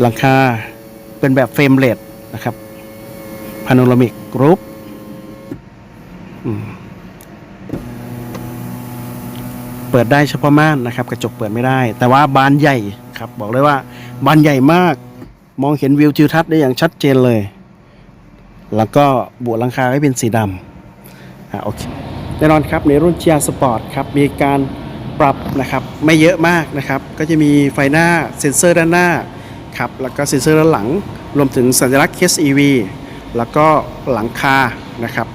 หลังคาเป็นแบบเฟรมเลดนะครับพาโนรามิกกรูปเปิดได้เฉพาะม่านนะครับ กระจกเปิดไม่ได้ แต่ว่าบานใหญ่ครับ บอกเลยว่า บานใหญ่มาก มองเห็นวิวทิวทัศน์ได้อย่างชัดเจนเลย แล้วก็บวหลังคาให้เป็นสีดำอ่าโอเคแน่นอนครับในรุ่น GR Sport ครับ มีการ ปรับนะครับไม่เยอะมากนะครับ ก็จะมีไฟหน้าเซ็นเซอร์ด้านหน้าครับแล้วก็เซ็นเซอร์ด้านหลัง รวมถึงสัญลักษณ์ KSEV แล้วก็หลังคานะครับ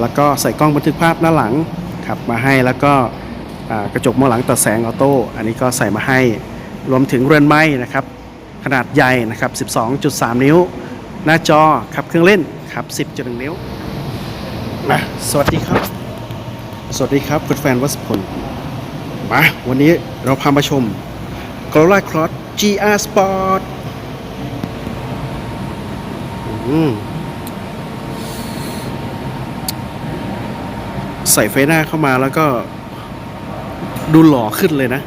แล้วก็ใส่กล้องบันทึกภาพหน้าหลังครับมาให้แล้วก็กระจกมองหลังตัดแสงออโต้อันนี้ก็ใส่มาให้รวมถึงเรือนไม้นะครับ ขนาดใหญ่นะครับ 12.3 นิ้ว หน้าจอครับเครื่องเล่นครับ 10.1 นิ้วนะสวัสดีครับ สวัสดีครับคุณแฟนวัสพล มาวันนี้เราพามาชม Corolla Cross GR Sport ใส่ไฟหน้าเข้ามาแล้วก็ ดูหล่อขึ้นเลยนะ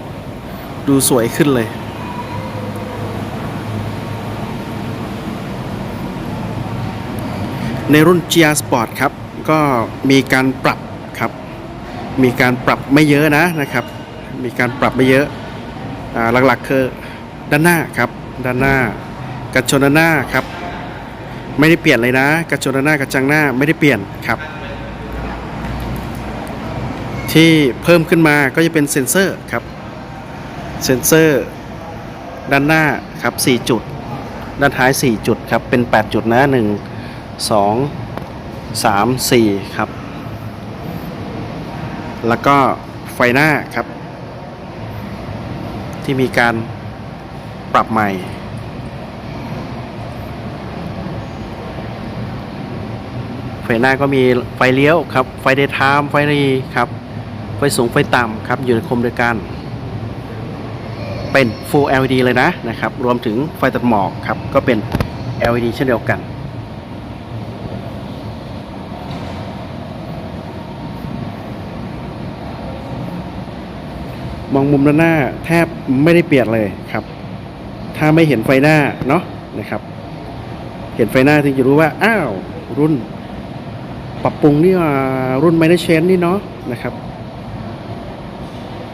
ดูสวยขึ้นเลย ในรุ่น GR Sport ครับ ก็มีการปรับครับ มีการปรับไม่เยอะนะนะครับ มีการปรับไม่เยอะหลักๆคือด้านหน้าครับด้านหน้ากระจกด้านหน้าครับ ไม่ได้เปลี่ยนเลยนะกระจกด้านหน้ากระจังหน้าไม่ได้เปลี่ยนครับ ที่เพิ่มขึ้นมาก็จะเป็นเซ็นเซอร์ครับเซ็นเซอร์ ด้านหน้าครับ 4 จุด ด้านท้าย 4 จุดครับ เป็น 8 จุดนะ 1 2 3 4 ครับ แล้วก็ไฟหน้าครับ ที่มีการปรับใหม่ ไฟหน้าก็มีไฟเลี้ยวครับ ไฟเดย์ไทม์ไฟรีครับ ไฟสูงไฟต่ำครับ อยู่ในคมเดียวกัน เป็น Full LED เลยนะนะครับ รวมถึงไฟตัดหมอกครับ ก็เป็น LED เช่นเดียวกัน มองมุมด้านหน้าแทบไม่ได้เปลี่ยนเลยครับ ถ้าไม่เห็นไฟหน้าเนาะนะครับ เห็นไฟหน้าถึงจะรู้ว่าอ้าวรุ่น ปรับปรุงนี่ว่ารุ่นไม่ได้เชนนี่เนาะนะครับ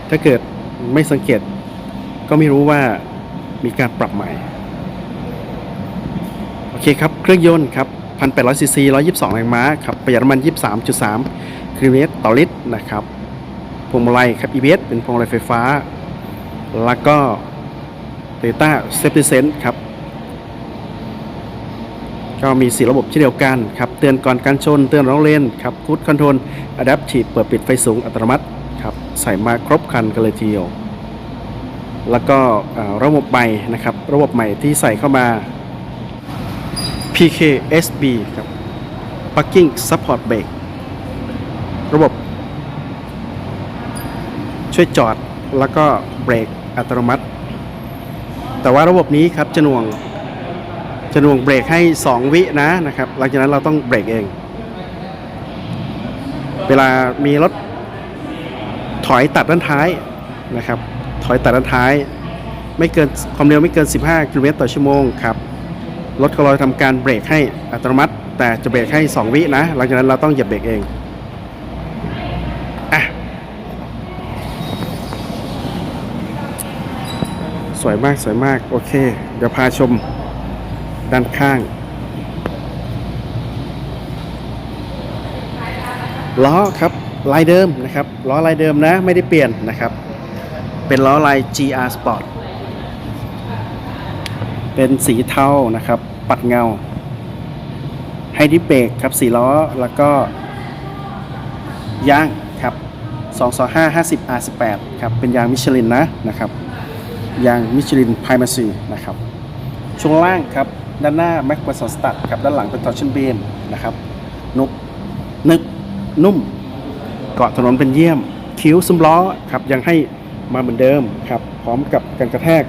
ถ้าเกิดไม่สังเกต ก็ไม่รู้ว่ามีการปรับใหม่ โอเคครับ เครื่องยนต์ครับ1,800ซีซี122แรงม้าครับประหยัดน้ำมัน 23.3 กิโลเมตรต่อลิตรนะครับ วงมาลัยครับ EBS เป็นพวงมาลัยไฟฟ้า แล้วก็ Toyota Safety Sense ครับ ก็มี 4 ระบบเช่นเดียวกันครับ เตือนก่อนการชน เตือนร้องเลนครับ Cruise Control Adaptive เปิดปิดไฟสูงอัตโนมัติครับ ใส่มาครบคันกันเลยทีเดียวแล้วก็ระบบใหม่นะครับ ระบบใหม่ที่ใส่เข้ามา PKSB ครับ Parking Support Brake ระบบ ช่วยจอดแล้วก็เบรกอัตโนมัติ แต่ว่าระบบนี้ครับจะหน่วงจะหน่วงเบรกให้ 2 วินะนะครับ หลังจากนั้นเราต้องเบรกเอง เวลามีรถถอยตัดด้านท้ายนะครับ ถอยตัดด้านท้าย ไม่เกินความเร็วไม่เกิน 15กิโลเมตรต่อชั่วโมงครับรถก็เราทำการเบรกให้อัตโนมัติ แต่จะเบรกให้ 2 วินะ หลังจากนั้นเราต้องเหยียบเบรกเอง สวยมากสวยมากโอเค เดี๋ยวพาชมด้านข้างล้อครับลายเดิมนะครับล้อลายเดิมนะไม่ได้เปลี่ยนนะครับ เป็นล้อลาย GR Sport เป็นสีเทานะครับ ปัดเงาให้ดิเบรกครับสีล้อแล้วก็ยางครับ225 50 R18 ครับเป็นยางมิชลินนะนะครับ ยางมิชลินไพมาซีนะครับช่วงล่างครับด้านหน้าแม็ก p า r สตัดครับด้านหลังเป็นทอร์ชันเบนนะครับนุกนึกนุ่ม เกาะถนนเป็นเยี่ยม คิ้วซุ้มล้อครับยังให้มาเหมือนเดิมครับพร้อมกับการกระแทก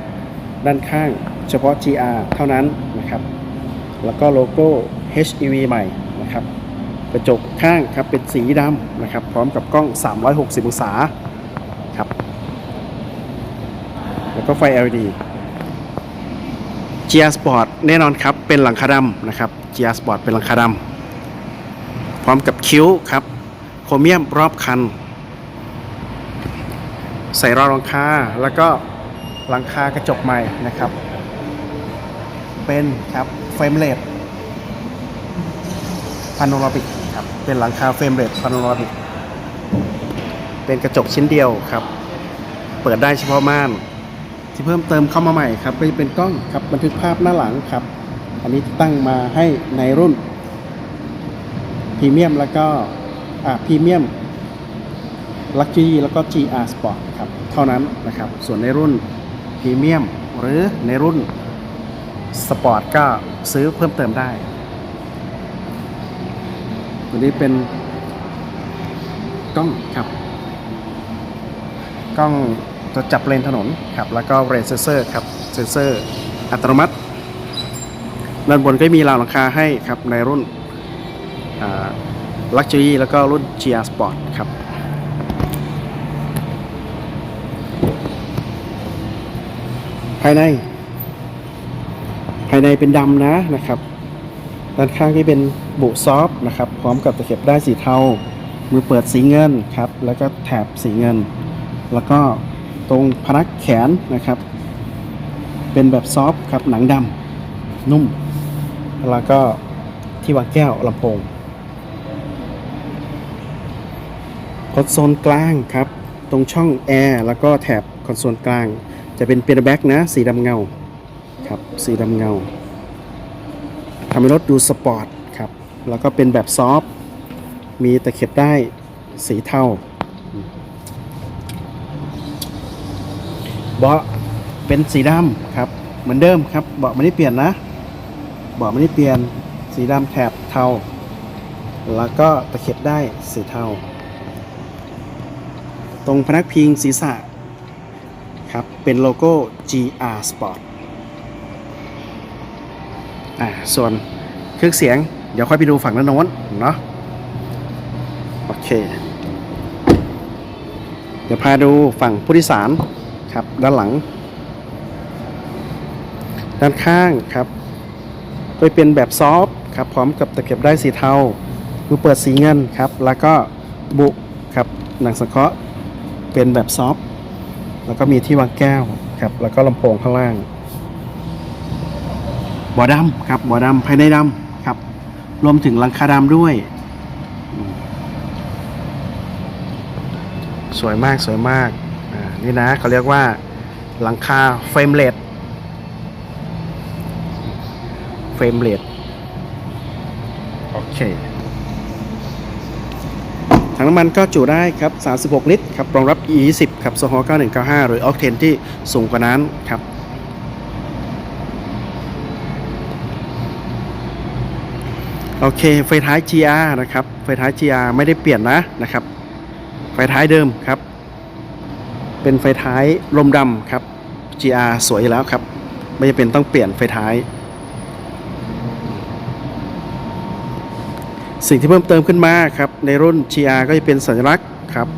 ด้านข้าง เฉพาะ GR เท่านั้นนะครับแล้วก็โลโก้ HEV ใหม่นะครับกระจกข้างครับเป็นสีดำนะครับพร้อมกับกล้อง 360 องศา ก็ไฟ LED GR Sport แน่นอนครับ เป็นหลังคาดำนะครับ GR Sport เป็นหลังคาดำพร้อมกับคิ้วครับ โครเมียมรอบคัน ใส่รอบหลังคา แล้วก็หลังคากระจกใหม่นะครับ เป็นครับเฟรมเลดพาโนรามิกครับ เป็นหลังคาเฟรมเลดพาโนรามิก เป็นกระจกชิ้นเดียวครับ เปิดได้เฉพาะม่าน ที่เพิ่มเติมเข้ามาใหม่ครับก็จะเป็นกล้องครับบันทึกภาพหน้าหลังครับ อันนี้ตั้งมาให้ในรุ่นพรีเมียมแล้วก็อ่าพรีเมียมลักจี้แล้วก็ GR Sport ครับเท่านั้นนะครับ ส่วนในรุ่นพรีเมียมหรือในรุ่นสปอร์ตก็ซื้อเพิ่มเติมได้ตัวนี้เป็นกล้องครับ กล้อง จะจับเลนถนนครับแล้วก็เรนเซนเซอร์ครับเซนเซอร์อัตโนมัติ ด้านบนก็มีราวหลังคาให้ครับในรุ่นลักชัวรี่แล้วก็รุ่น GR Sport ครับภายใน ภายในเป็นดำนะนะครับ ด้านข้างที่เป็นบุซอฟต์นะครับ พร้อมกับตะเข็บได้ายสีเทา มือเปิดสีเงินครับ แล้วก็แถบสีเงิน แล้วก็ ตรงพนักแขนนะครับ เป็นแบบซอฟต์ครับหนังดำนุ่ม แล้วก็ที่วางแก้วลำโพงคอนโซลกลางครับ ตรงช่องแอร์แล้วก็แถบคอนโซลกลาง จะเป็นเปียแบ็กนะ สีดำเงาครับสีดำเงาทำให้รถดูสปอร์ตครับ แล้วก็เป็นแบบซอฟต์มีตะเข็บได้สีเทา เบาะเป็นสีดำครับเหมือนเดิมครับเบาะไม่ได้เปลี่ยนนะเบาะไม่ได้เปลี่ยนสีดำแถบเทาแล้วก็ตะเข็บได้สีเทา ตรงพนักพิงศีรษะครับเป็นโลโก้ GR Sport อ่าส่วนเครื่องเสียง เดี๋ยวค่อยไปดูฝั่งด้านโน้นเนาะโอเค เดี๋ยวพาดูฝั่งผู้โดยสาร ครับ ด้านหลัง ด้านข้างครับก็เป็นแบบซอฟต์ครับพร้อมกับตะเข็บได้สีเทามือเปิดสีเงินครับ แล้วก็บุครับหนังสังเคราะห์เป็นแบบซอฟต์แล้วก็มีที่วางแก้วครับ แล้วก็ลำโพงข้างล่างบ่อดำครับบ่อดำภายในดำครับรวมถึงหลังคาดำด้วย สวยมากสวยมาก นี่นะเขาเรียกว่าหลังคาเฟรมเลดเฟรมเลดโอเคถังน้ำมันก็จุได้ครับ 36 ลิตรครับ รองรับ E20 ครับโซฮอ9195 หรือออกเทนที่สูงกว่านั้นครับ โอเค ไฟท้าย GR นะครับ ไฟท้าย GR ไม่ได้เปลี่ยนนะนะครับ ไฟท้ายเดิมครับ เป็นไฟท้ายลมดำครับ GR สวยอยู่แล้วครับ ไม่จำเป็นต้องเปลี่ยนไฟท้าย สิ่งที่เพิ่มเติมขึ้นมาครับ ในรุ่น GR ก็จะเป็นสัญลักษณ์ครับ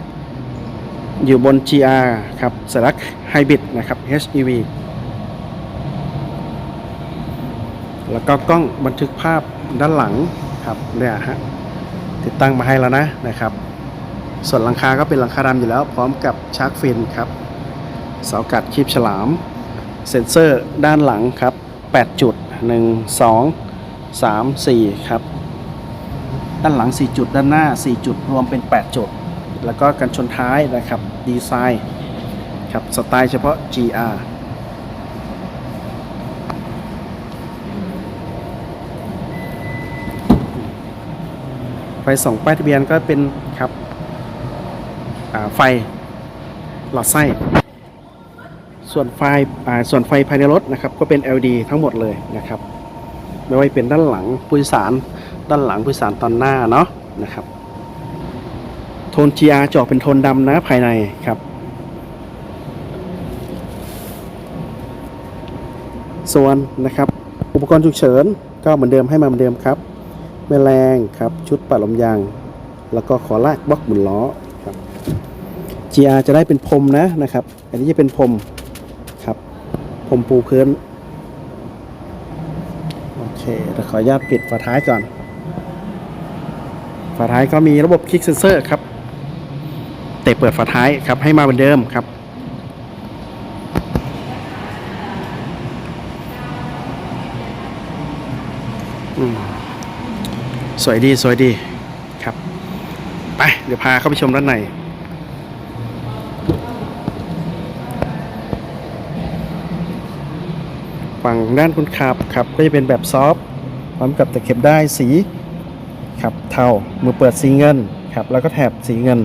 อยู่บน GR ครับ สัญลักษณ์ไฮบริดนะครับ HEV แล้วก็กล้องบันทึกภาพด้านหลังครับเนี่ยฮะติดตั้งมาให้แล้วนะนะครับ ส่วนหลังคาก็เป็นหลังคาดำอยู่แล้ว พร้อมกับชาร์กฟินครับเสากัดคีบฉลาม เซ็นเซอร์ด้านหลังครับ 8 จุด 1 2 3 4 ครับ ด้านหลัง 4 จุดด้านหน้า 4 จุดรวมเป็น 8 จุด แล้วก็กันชนท้ายนะครับ ดีไซน์ครับสไตล์เฉพาะ GR ไฟสองป้ายทะเบียนก็เป็นครับ ไฟหลอดไส้ ส่วนไฟส่วนไฟภายในรถนะครับก็เป็น LED ทั้งหมดเลยนะครับ ไม่ว่าเป็นด้านหลังผู้โดยสาร ด้านหลังผู้โดยสารตอนหน้าเนาะนะครับ โทน GR จอกเป็นโทนดำนะภายในครับส่วนนะครับ อุปกรณ์ฉุกเฉินก็เหมือนเดิมให้มาเหมือนเดิมครับแม่แรงครับ ชุดปัดลมยาง แล้วก็ขอลากบล็อกหมุนล้อ GR จะได้เป็นพรมนะนะครับ อันนี้จะเป็นพรมครับพรมปูพื้นโอเดี๋ยวขออนุญาตปิดฝาท้ายก่อน ฝาท้ายก็มีระบบคลิกเซนเซอร์ครับเตะเปิดฝาท้ายครับให้มาเหมือนเดิมครับอืมสวยดีสวยดีครับ ไป เดี๋ยวพาเข้าไปชมด้านใน ฝั่งด้านคนขับครับก็จะเป็นแบบซอฟต์พร้อมกับตะเข็บได้สีครับเทามือเปิดสีเงินครับแล้วก็แถบสีเงิน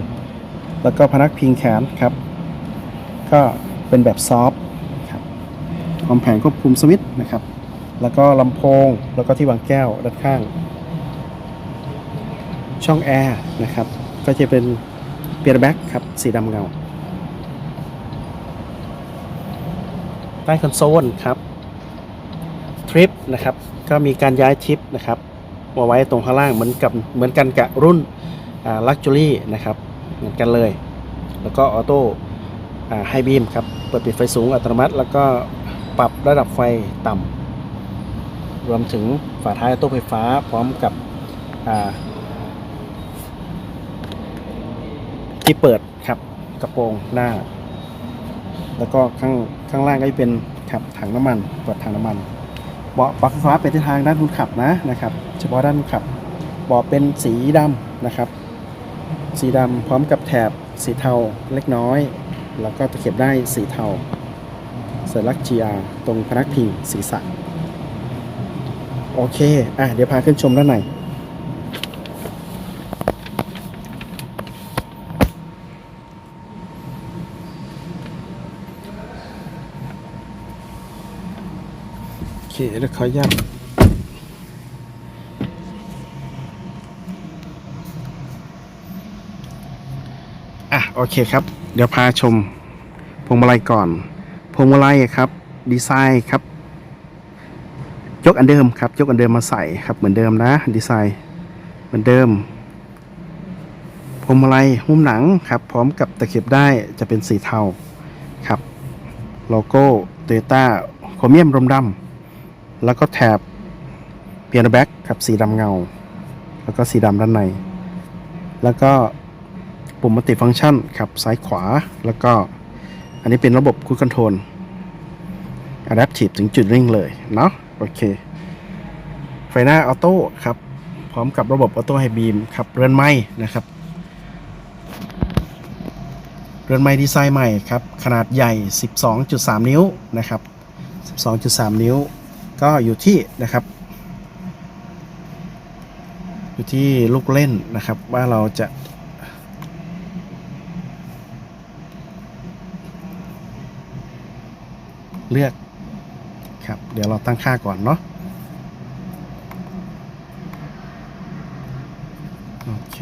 แล้วก็พนักพิงแขนครับ ก็เป็นแบบซอฟต์ครับพร้อมแผงควบคุมสวิตช์นะครับ แล้วก็ลำโพงแล้วก็ที่วางแก้วด้านข้าง ช่องแอร์นะครับ ก็จะเป็นเปียร์แบ็กครับสีดำเงาใต้คอนโซลครับ ทริปนะครับก็มีการย้ายทริปนะครับมาไว้ตรงข้างล่างเหมือนกับเหมือนกันกับรุ่นลักจูรี่นะครับเหมือนกันเลย แล้วก็ออโต้ไฮบีมครับเปิดปิดไฟสูงอัตโนมัติ แล้วก็ปรับระดับไฟต่ำรวมถึงฝาท้ายออโต้ไฟฟ้าพร้อมกับที่เปิดครับกระโปรงหน้า แล้วก็ข้างข้างล่างก็จะเป็นขับถังน้ำมันเปิดถังน้ำมัน เบาะปรับไฟฟ้าเป็นทิศทางด้านคนขับนะนะครับ เฉพาะด้านคนขับเบาะเป็นสีดำนะครับ สีดำพร้อมกับแถบสีเทาเล็กน้อย แล้วก็ตะเข็บได้สีเทาสัญลักษณ์ GR ตรงพนักพิงศีรษะ โอเค อะ เดี๋ยวพาขึ้นชมด้านใน โอเค แล้วขออนุญาตอะโอเคครับ เดี๋ยวพาชมพวงมาลัยก่อน พวงมาลัยครับ ดีไซน์ครับ ยกอันเดิมครับ ยกอันเดิมมาใส่ครับ เหมือนเดิมนะ ดีไซน์ เหมือนเดิมพวงมาลัยหุ้มหนังครับ พร้อมกับตะเข็บได้จะเป็นสีเทาครับ โลโก้โตโยต้าโครเมียมรมดำ แล้วก็แถบเปียโนแบ็กครับสีดำเงา แล้วก็สีดำด้านใน แล้วก็ปุ่มมัลติฟังก์ชันครับซ้ายขวา แล้วก็อันนี้เป็นระบบคูดคอนโทรล Adaptive ถึงจุดเร่งเลยเนาะโอเค ไฟหน้าออโต้ครับ พร้อมกับระบบออโต้ไฮบีมครับเรือนไม้นะครับเรือนไม้ดีไซน์ใหม่ครับ ขนาดใหญ่ 12.3 นิ้วนะครับ 12.3 นิ้ว ก็อยู่ที่นะครับ อยู่ที่ลูกเล่นนะครับ ว่าเราจะเลือกครับ เดี๋ยวเราตั้งค่าก่อนเนาะโอเค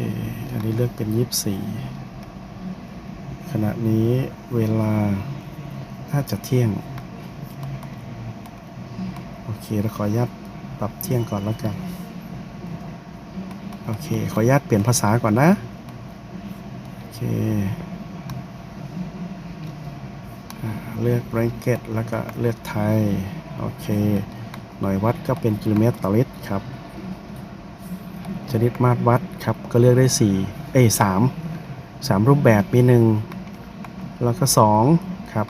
อันนี้เลือกเป็นยี่สี่ขณะนี้เวลาน่าจะเที่ยง เคแล้วขออนุญาตปรับเที่ยงก่อนแล้วกัน โอเค ขออนุญาตเปลี่ยนภาษาก่อนนะ โอเคเลือกแรงเกตแล้วก็เลือกไทย โอเค หน่วยวัดก็เป็นกิโลเมตรต่อลิตรครับ ชนิดมาตรวัดครับ ก็เลือกได้ 4 เอ้ย3 3รูปแบบมี1แล้วก็ 2 ครับ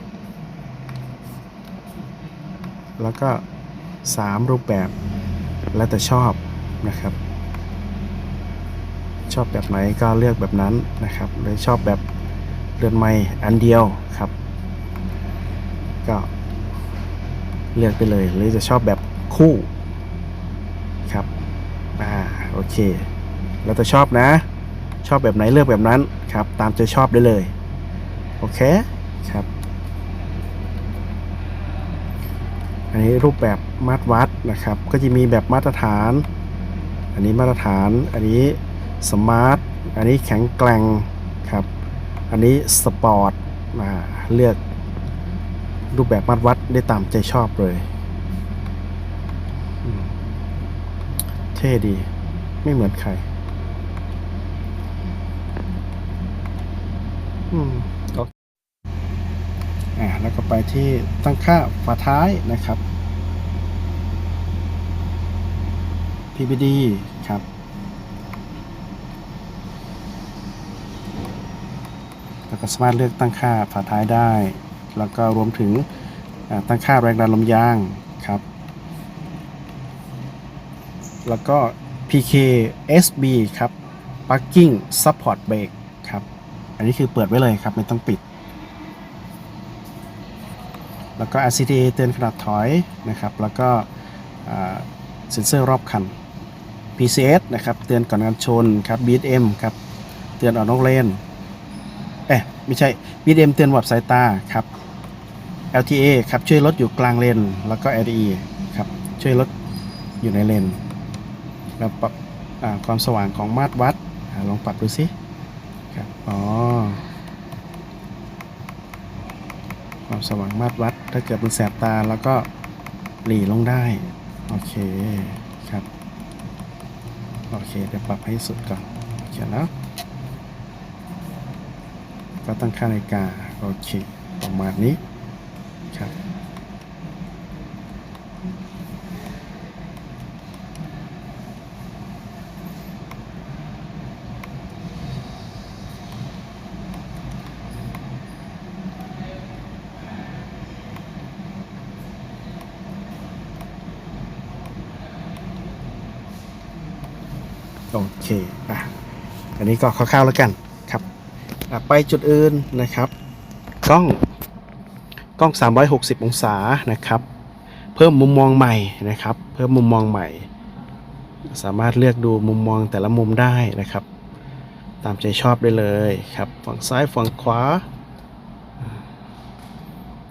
แล้วก็ 3 รูปแบบ แล้วแต่ชอบนะครับ ชอบแบบไหนก็เลือกแบบนั้นนะครับหรือชอบแบบเรือนไม้อันเดียวครับ ก็เลือกไปเลยหรือจะชอบแบบคู่ครับอ่าโอเค แล้วแต่ชอบนะ ชอบแบบไหนเลือกแบบนั้นครับ ตามใจชอบได้เลย โอเคครับ อันนี้รูปแบบมาตรวัดนะครับ ก็จะมีแบบมาตรฐาน อันนี้มาตรฐาน อันนี้สมาร์ท อันนี้แข็งแกร่งครับ อันนี้สปอร์ตมาเลือกรูปแบบมาตรวัดได้ตามใจชอบเลย เท่ดี ไม่เหมือนใคร อืม แล้วก็ไปที่ตั้งค่าฝาท้ายนะครับ PBD ครับ แล้วก็สามารถเลือกตั้งค่าฝาท้ายได้ แล้วก็รวมถึงตั้งค่าแรงดันลมยางครับ แล้วก็ PK SB ครับ Parking Support Brake ครับ อันนี้คือเปิดไว้เลยครับ ไม่ต้องปิด แล้วก็ RCTA เตือนขนาดถอยนะครับ แล้วก็เซ็นเซอร์รอบคัน PCS นะครับ เตือนก่อนการชนครับ BSM ครับ เตือนออกนอกเลน เอ๊ะ ไม่ใช่ BDM เตือนหวับสายตาครับ LTA ครับ ช่วยลดอยู่กลางเลน แล้วก็ LDE ครับ ช่วยลดอยู่ในเลน แล้วปรับความสว่างของมาตรวัด ลองปรับดูสิครับ อ๋อ ความ สว่างมาตรวัด ถ้าเกิดมันแสบตาแล้วก็หลีลงได้ โอเคครับ โอเคเดี๋ยวปรับให้สุดก่อน โอเคแล้ว ก็ตั้งค่านาฬิกา โอเค ประมาณนี้ โอเคอะอันนี้ก็คร่าวๆแล้วกันครับไปจุดอื่นนะครับ กล้องกล้อง 360 องศานะครับ เพิ่มมุมมองใหม่นะครับ เพิ่มมุมมองใหม่ สามารถเลือกดูมุมมองแต่ละมุมได้นะครับ ตามใจชอบได้เลยครับ ฝั่งซ้ายฝั่งขวา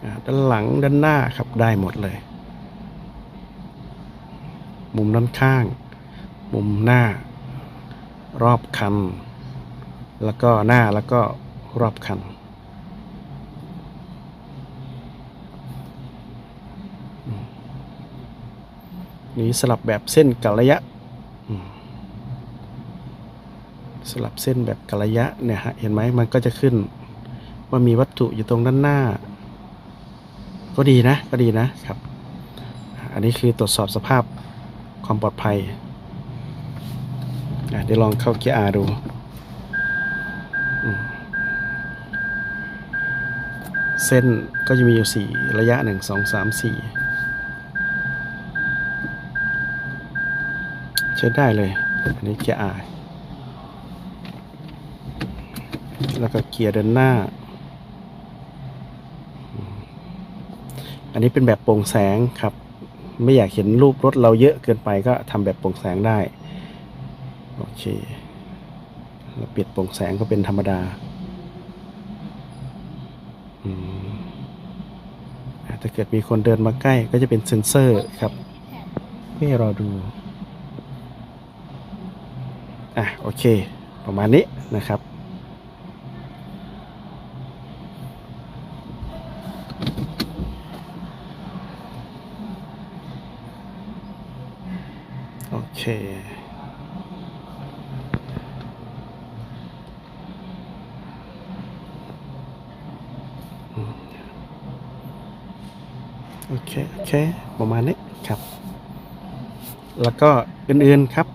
อ่าด้านหลังด้านหน้าครับได้หมดเลย มุมด้านข้าง มุมหน้า รอบคัน แล้วก็หน้าแล้วก็รอบคันนี้สลับแบบเส้นกะระยะ สลับเส้นแบบกะระยะเนี่ยฮะเห็นไหมมันก็จะขึ้นว่ามีวัตถุอยู่ตรงด้านหน้า ก็ดีนะก็ดีนะครับ อันนี้คือตรวจสอบสภาพความปลอดภัย เดี๋ยวลองเข้าเกียร์ R ดูเส้นก็จะมีอยู่สี่ระยะหนึ่งสองสามสี่ใช้ได้เลย อันนี้เกียร์ R แล้วก็เกียร์เดินหน้า อันนี้เป็นแบบโปร่งแสงครับ ไม่อยากเห็นรูปรถเราเยอะเกินไปก็ทำแบบโปร่งแสงได้ โอเคแล้วปิดโปร่งแสงก็เป็นธรรมดาอืมถ้าเกิดมีคนเดินมาใกล้ก็จะเป็นเซ็นเซอร์ครับให้รอดู อะโอเค ประมาณนี้นะครับโอเค โอเคโอเคประมาณนี้ครับ แล้วก็อื่นๆครับ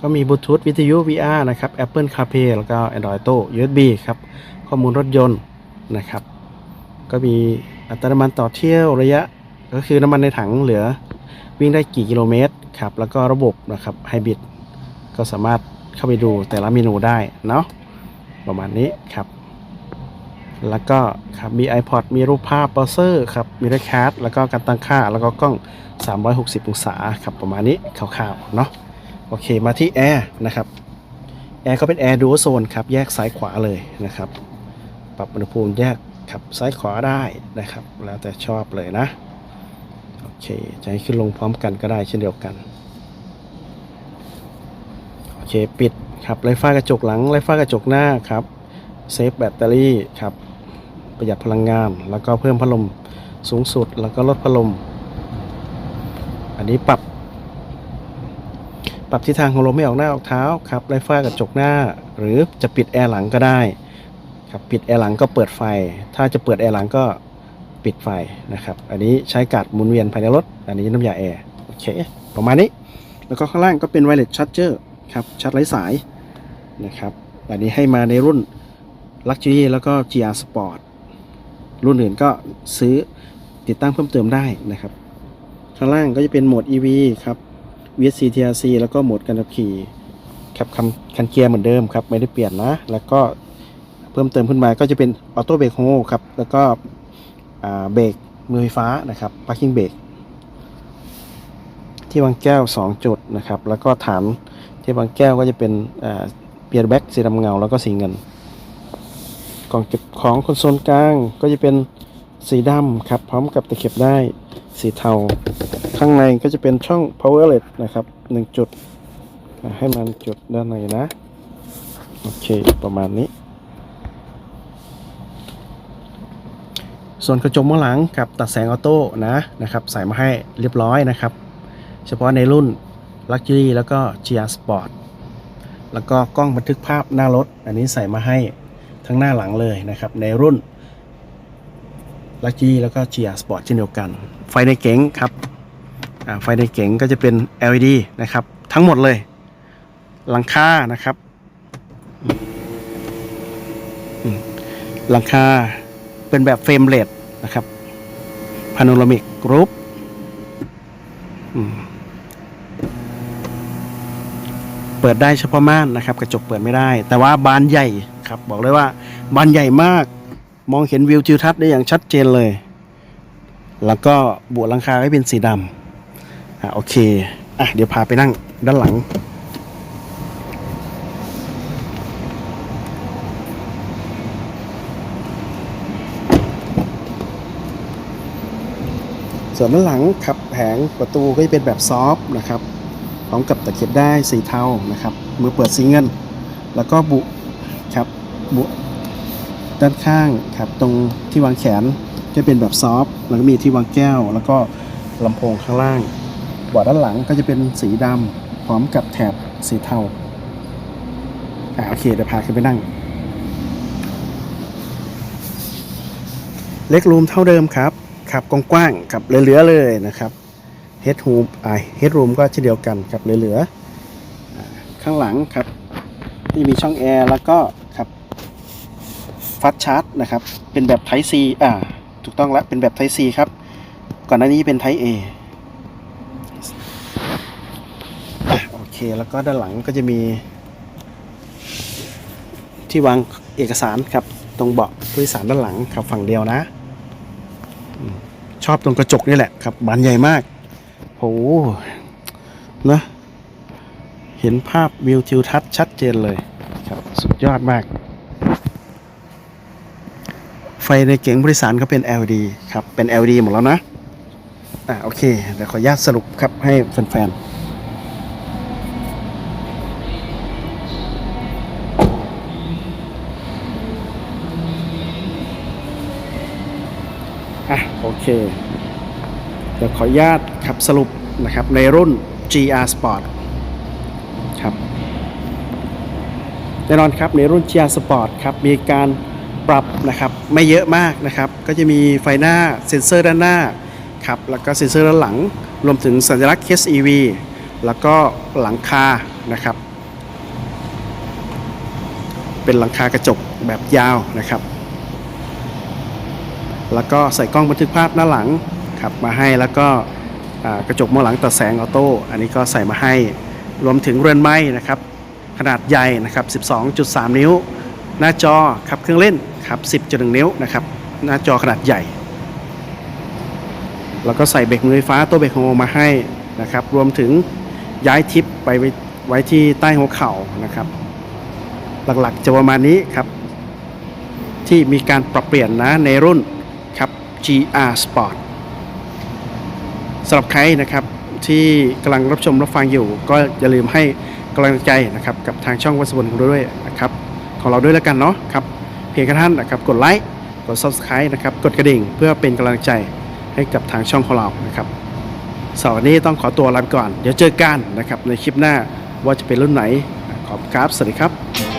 ก็มีบลูทูธวิทยุ VR นะครับ Apple CarPlay แล้วก็ Android Auto USB ครับ ข้อมูลรถยนต์นะครับ ก็มีอัตราน้ำมันต่อเที่ยวระยะ ก็คือน้ำมันในถังเหลือวิ่งได้กี่กิโลเมตรครับ แล้วก็ระบบนะครับไฮบริดก็สามารถเข้าไปดูแต่ละเมนูได้เนาะประมาณนี้ครับ แล้วก็ครับมี iPod มีรูปภาพเบราว์เซอร์ครับมีรีแคสแล้วก็การตั้งค่า แล้วก็กล้อง 360 องศาครับประมาณนี้คร่าวๆเนาะโอเคมาที่แอร์นะครับแอร์ก็เป็นแอร์ดูโซนครับแยกซ้ายขวาเลยนะครับ ปรับอุณหภูมิแยกครับซ้ายขวาได้นะครับ แล้วแต่ชอบเลยนะโอเคจะให้ขึ้นลงพร้อมกันก็ได้เช่นเดียวกันโอเคปิดครับไร้ฝ้ากระจกหลังไร้ฝ้ากระจกหน้าครับเซฟแบตเตอรี่ครับ ประหยัดพลังงาน แล้วก็เพิ่มพัดลมสูงสุด แล้วก็ลดพัดลม อันนี้ปรับ ปรับทิศทางของลมไม่ออกหน้าออกเท้าครับไร้ฝ้ากระจกหน้า หรือจะปิดแอร์หลังก็ได้ครับปิดแอร์หลังก็เปิดไฟ ถ้าจะเปิดแอร์หลังก็ปิดไฟนะครับ อันนี้ใช้การดหมุนเวียนภายในรถ อันนี้น้ำยาแอร์โอเคประมาณนี้ แล้วก็ข้างล่างก็เป็น wireless charger ครับชาร์จไร้สายนะครับ อันนี้ให้มาในรุ่น Luxury แล้วก็ GR Sport รุ่นอื่นก็ซื้อติดตั้งเพิ่มเติมได้นะครับ ข้างล่างก็จะเป็นโหมด EV ครับ VSC TRC แล้วก็โหมดการขับขี่ครับคันคันเกียร์เหมือนเดิมครับไม่ได้เปลี่ยนนะ แล้วก็เพิ่มเติมขึ้นมาก็จะเป็นออโต้เบรกโฮครับแล้วก็เบรกมือไฟฟ้านะครับ parking brake ที่วางแก้ว 2 จุดนะครับ แล้วก็ฐานที่วางแก้วก็จะเป็นเปียร์แบ็กสีดำเงาแล้วก็สีเงิน กล่องเก็บของคอนโซลกลางก็จะเป็นสีดำครับ พร้อมกับตะเข็บได้สีเทา ข้างในก็จะเป็นช่อง power outlet นะครับหนึ่งจุด ให้มันจุดด้านในนะ โอเคประมาณนี้ ส่วนกระจกมองหลังกับตัดแสงออโต้นะนะครับ ใส่มาให้เรียบร้อยนะครับ เฉพาะในรุ่น Luxury แล้วก็ GR Sport แล้วก็กล้องบันทึกภาพหน้ารถ อันนี้ใส่มาให้ ทั้งหน้าหลังเลยนะครับ ในรุ่น Luxury แล้วก็ GR Sport เช่นเดียวกัน ไฟในเก๋งครับอ่าไฟในเก๋งก็จะเป็น LED นะครับ ทั้งหมดเลย หลังคานะครับหลังคาเป็นแบบเฟรมเลดนะครับพาโนรามิกกรุ๊ป เปิดได้เฉพาะม่านนะครับกระจกเปิดไม่ได้ แต่ว่าบานใหญ่ครับบอกเลยว่าบานใหญ่มาก มองเห็นวิวทิวทัศน์ได้อย่างชัดเจนเลย แล้วก็บวหลังคาให้เป็นสีดำอะโอเคอะเดี๋ยวพาไปนั่งด้านหลังส่วนด้านหลังครับแผงประตูก็จะเป็นแบบซอฟต์นะครับ พร้อมกับตะเข็บได้สีเทานะครับ มือเปิดสีเงิน แล้วก็บุครับบุด้านข้างครับตรงที่วางแขนจะเป็นแบบซอฟต์แล้วก็มีที่วางแก้ว แล้วก็ลำโพงข้างล่างบาะด้านหลังก็จะเป็นสีดำพร้อมกับแถบสีเทาอ่าโอเคเดี๋ยวพาขึ้นไปนั่ง เล็กรูมเท่าเดิมครับครับกว้างๆครับเหลือๆเลยนะครับ เฮดรูมอ่าเฮดรูมก็เช่นเดียวกันครับเหลือๆข้างหลังครับที่มีช่องแอร์แล้วก็ครับฟัสชาร์จนะครับ เป็นแบบ Type C อ่าถูกต้องแล้วเป็นแบบ Type C ครับ ก่อนหน้านี้เป็น Type A อโอเค แล้วก็ด้านหลังก็จะมี ที่วางเอกสารครับ ตรงเบาะผู้โดยสารด้านหลังครับฝั่งเดียวนะ ชอบตรงกระจกนี่แหละครับบานใหญ่มาก นะเห็นภาพวิวทิวทัศน์ชัดเจนเลยครับสุดยอดมาก ไฟในเก๋งผู้โดยสารก็เป็น LED ครับ เป็น LED หมดแล้วนะ อ่าโอเค เดี๋ยวขออนุญาตสรุปครับให้แฟนๆอะโอเคเดี๋ยวขออนุญาตขับสรุปนะครับในรุ่น GR Sport ครับแน่นอนครับในรุ่น GR Sport ครับมีการปรับนะครับไม่เยอะมากนะครับ ก็จะมีไฟหน้าเซ็นเซอร์ด้านหน้าครับแล้วก็เซ็นเซอร์ด้านหลัง รวมถึงสัญลักษณ์ HEV แล้วก็หลังคานะครับ เป็นหลังคากระจกแบบยาวนะครับ แล้วก็ใส่กล้องบันทึกภาพหน้าหลัง ครับมาให้แล้วก็กระจกมองหลังตัดแสงออโต้อันนี้ก็ใส่มาให้รวมถึงเรือนไม้นะครับขนาดใหญ่นะครับ 12.3 นิ้ว หน้าจอครับเครื่องเล่นครับ 10.1 นิ้วนะครับหน้าจอขนาดใหญ่ แล้วก็ใส่เบรกมือไฟฟ้าตัวเบรกโฮมาให้นะครับ รวมถึงย้ายทิปไปไวไว้ที่ใต้หัวเข่านะครับ หลักๆจะประมาณนี้ครับ ที่มีการปรับเปลี่ยนนะในรุ่นครับ GR Sport สำหรับใครนะครับที่กำลังรับชมรับฟังอยู่ ก็อย่าลืมให้กำลังใจนะครับกับทางช่องวัสดุของเราด้วยนะครับของเราด้วยแล้วกันเนาะครับเพียงแค่ท่านนะครับกดไลค์กด Subscribe นะครับกดกระดิ่งเพื่อเป็นกำลังใจให้กับทางช่องของเรานะครับสำหรับวันนี้ต้องขอตัวลาไปก่อน เดี๋ยวเจอกันนะครับในคลิปหน้าว่าจะเป็นรุ่นไหนขอบคุณครับสวัสดีครับ